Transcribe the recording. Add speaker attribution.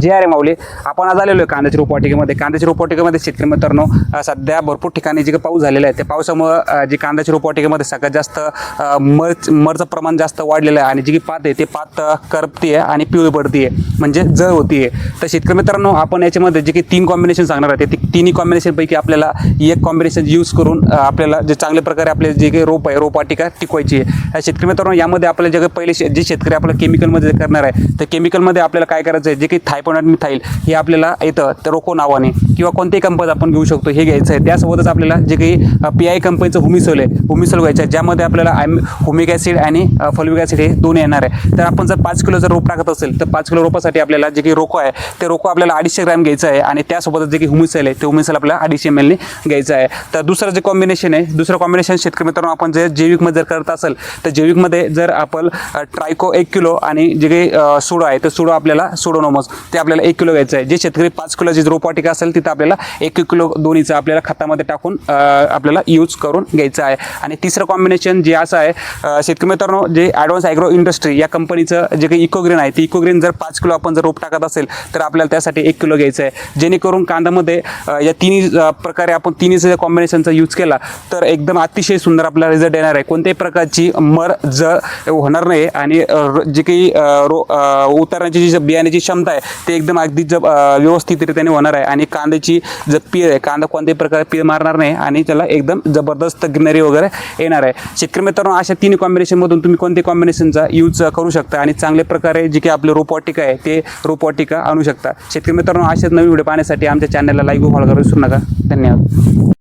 Speaker 1: जे अरे माऊली. आपण आज आलेलो आहे कांद्याच्या रोपवाटिकेमध्ये. कांद्याच्या रोपवाटिकेमध्ये शेतकरी मित्रांनो सध्या भरपूर ठिकाणी जे काही पाऊस झालेला आहे त्या पावसामुळं जे कांद्याच्या रोपवाटिकेमध्ये सगळ्यात जास्त मरच मरचं प्रमाण जास्त वाढलेलं आहे आणि जी पात आहे ते पात करपती आहे आणि पिवळी पडते म्हणजे जळ आहे तर शेतकरी मित्रांनो आपण याच्यामध्ये जे काही तीन कॉम्बिनेशन सांगणार आहे ते तिन्ही कॉम्बिनेशनपैकी आपल्याला एक कॉम्बिनेशन यूज करून आपल्याला जे चांगल्या प्रकारे आपले जे काही रोप आहे रोपवाटिका टिकवायची आहे. शेतकरी मित्रांनो यामध्ये आपल्याला जे काही पहिले जे शेतकरी आपल्याला केमिकलमध्ये करणार आहे तर केमिकलमध्ये आपल्याला काय करायचं आहे जे काही थाय मिथाईल हे आपल्याला येतं. तर रोको नावाने. किंवा कोणतेही कंपनी आपण घेऊ शकतो हे घ्यायचं आहे. त्यासोबतच आपल्याला जे काही पी आय कंपनीचं हुमिसोल आहे. हुमिसोल घ्यायचं आहे. ज्यामध्ये आपल्याला आयम हुमिक ॲसिड आणि फॉल्विक ॲसिड हे दोन्ही येणार आहे. तर आपण जर पाच किलो जर रोप टाकत असेल तर पाच किलो रोपासाठी आपल्याला जे काही रोको आहे ते रोको आपल्याला अडीचशे ग्रॅम घ्यायचं आहे. आणि त्यासोबतच जे काही हुमिसल आहे ते हुमिसल आपल्याला अडीचशे एम एलने घ्यायचं आहे. तर दुसरं जे कॉम्बिनेशन आहे दुसरं कॉम्बिनेशन शेतकरी मित्रांनो आपण जर जैविकमध्ये जर करत असेल तर जैविकमध्ये जर आपण ट्रायको एक किलो आणि जे काही सुडो आहे तर सुडो आपल्याला सुडोनोमस ते आपल्याला एक किलो घ्यायचं आहे. जे शेतकरी पाच किलोची रोपवाटिका असेल तिथं आपल्याला एक एक किलो दोन्हीचं आपल्याला खतामध्ये टाकून आपल्याला यूज करून घ्यायचं आहे. आणि तिसरं कॉम्बिनेशन जे असं आहे शेतकरी मित्रांनो जे ॲडव्हान्स ॲग्रो इंडस्ट्री या कंपनीचं जे काही इकोग्रीन आहे ते इकोग्रीन जर पाच किलो आपण जर रोप टाकत असेल तर आपल्याला त्यासाठी एक किलो घ्यायचं आहे. जेणेकरून कांद्यामध्ये या तिन्ही प्रकारे आपण तिन्हीचं कॉम्बिनेशनचा यूज केला तर एकदम अतिशय सुंदर आपल्याला रिझल्ट येणार आहे. कोणत्याही प्रकारची मर ज होणार नाही आणि जे काही रो उतरण्याची जी बियाण्याची क्षमता आहे ते एकदम अगदी ज व्यवस्थितरित्याने होणार आहे. आणि कांदे कांद्याची जर पीर आहे कांदा कोणत्याही प्रकारे पीर मारणार नाही आणि त्याला एकदम जबरदस्त ग्रीनरी वगैरे येणार आहे. शेतकरी मित्रांनो अशा तिन्ही कॉम्बिनेशनमधून तुम्ही कोणत्या कॉम्बिनेशनचा यूज करू शकता आणि चांगल्या प्रकारे जे काही आपले रोपॉटिका आहे ते रोपॉटिका आणू शकता. शेतकरी मित्रांनो अशाच नवीन व्हिडिओ पाहण्यासाठी आमच्या चॅनलला लाईक फॉलो करू विसरू नका. धन्यवाद.